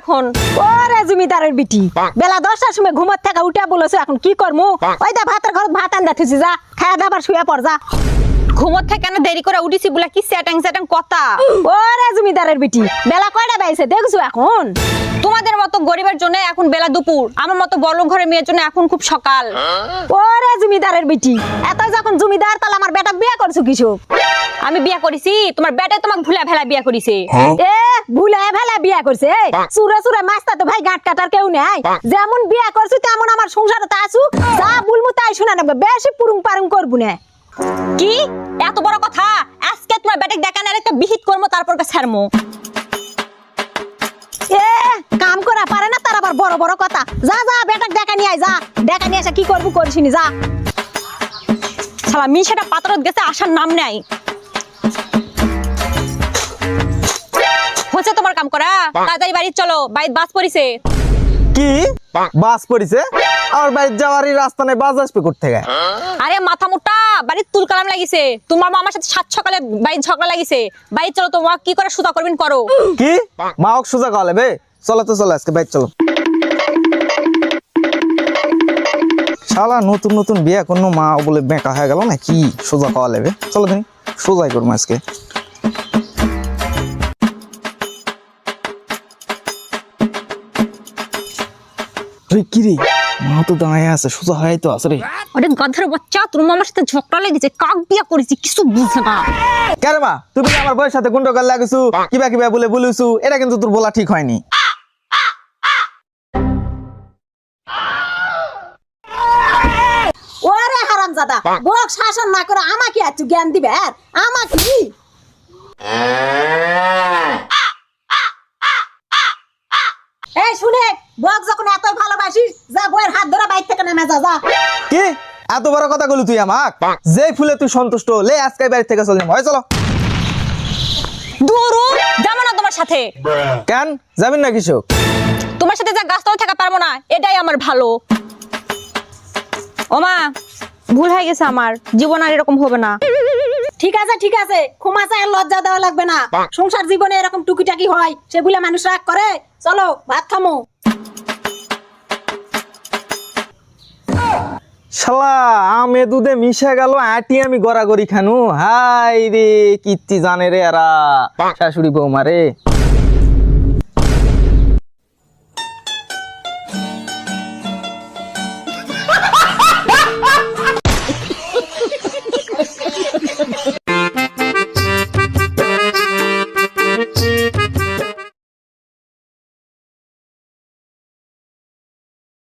এখন? ওরে জমিদারের বিটি। বেলা দশটার সময় ঘুমত থেকে উঠে বলেছ এখন কি করমু? ওই দা ভাতের ঘর ভাত আন্দা থুছি যা। খায় দাবার শুয়ে পড় যা। থেকে কেন দেরি করে উঠিছি বলে কি স্যাটাং স্যাটাং কথা? ওরে জমিদারের বিটি বেলা কয়টা বাইছে দেখছ এখন? তোমাদের মতো গরিবের জন্য এখন বেলা দুপুর আমার মতো বড় ঘরের মেয়ের জন্য এখন খুব সকাল। ওরে জমিদারের বিটি এত যখন জমিদার তাহলে আমার বেটা বিয়ে করছ কিছু? আমি বিয়া করেছি তোমার বেটে তোমাকে ভুলে ভেলা বিয়া করেছে। এ ভুলে ভেলা বিয়া করছে সুরে সুরে মাস্তা তো ভাই গাঁট কাটার কেউ নাই। যেমন বিয়া করছ তেমন আমার সংসারে তা আসু যা বুলমু তাই শোনা নেবে বেশি পুরুং পারুং করব না। কি? এত বড় কথা? আজকে তোমার বেটে দেখা না একটা বিহিত করব তারপর ছাড়মো। এ কাম করা পারে না তার আবার বড় বড় কথা। যা যা বেটাক দেখা নিয়ে আয় যা। দেখা নিয়ে আসা কি করব করিসনি যা। শালা মিশাটা পাতরত গেছে আসার নাম নাই। হচ্ছে তোমার কাম করা? তাড়াতাড়ি বাড়ি চলো বাড়ি বাস পড়িছে। কি? বাস পড়িছে? আর বাইরে যাওয়ারই রাস্তা নেই বাস আসবে করতে থেকে মোটা বাড়ির তুল কালাম লাগিছে। তোমার মামার সাথে সাত সকালে বাড়ির ঝগড়া লাগিছে। বাড়ি চলো তোমার কি করে সুতা করবেন করো। কি? মা হোক সোজা কলে বে। চলো তো, চলো আজকে বাইর চলো। শালা, নতুন নতুন বিয়ে কোনো মা বলে বেঁকা হয়ে গেল না কি সোজা খাওয়া লেবে চলো দিন সোজাই করব আজকে। রে? মা তো দাঁড়ায় আছে সোজা হয়ে তো আছে রে। আরে গাধার বাচ্চা তোর মামার সাথে ঝগড়া লেগেছে কাক বিয়া করেছি কিছু বুঝে না। কেন মা? তুমি আমার সাথে লাগিছু কিবা কিবা বলে বলিছু? এটা কিন্তু তোর বলা ঠিক হয়নি। ওরে হারাম জাদা বক শাসন না করে আমাকে জ্ঞান দিবে আর আমাকে? এই শুনে বক যখন এত ভালোবাসিস যা বইয়ের হাত ধরে বাইর থেকে নেমে যা যা। কি? এত বড় কথা বলি তুই আমাক? যে ফুলে তুই সন্তুষ্ট লে আজকে থেকে চলে হয় চলো। দূরু যাব না তোমার সাথে। কেন? যাবেন না কিছু তোমার সাথে যা গাছতলা থাকা পারব না এটাই আমার ভালো। ওমা ভুল হয়ে গেছে আমার। জীবন আর এরকম হবে না। ঠিক আছে ঠিক আছে। ক্ষমা চায় লজ্জা দেওয়া লাগবে না। সংসার জীবনে এরকম টুকিটাকি হয় সেগুলা মানুষ রাগ করে। চলো ভাত খামো। শালা আমে দুধে মিশে গেল আটি আমি গড়াগড়ি খানু। হাই রে কিত্তি জানে রে এরা। শাশুড়ি বৌমা রে।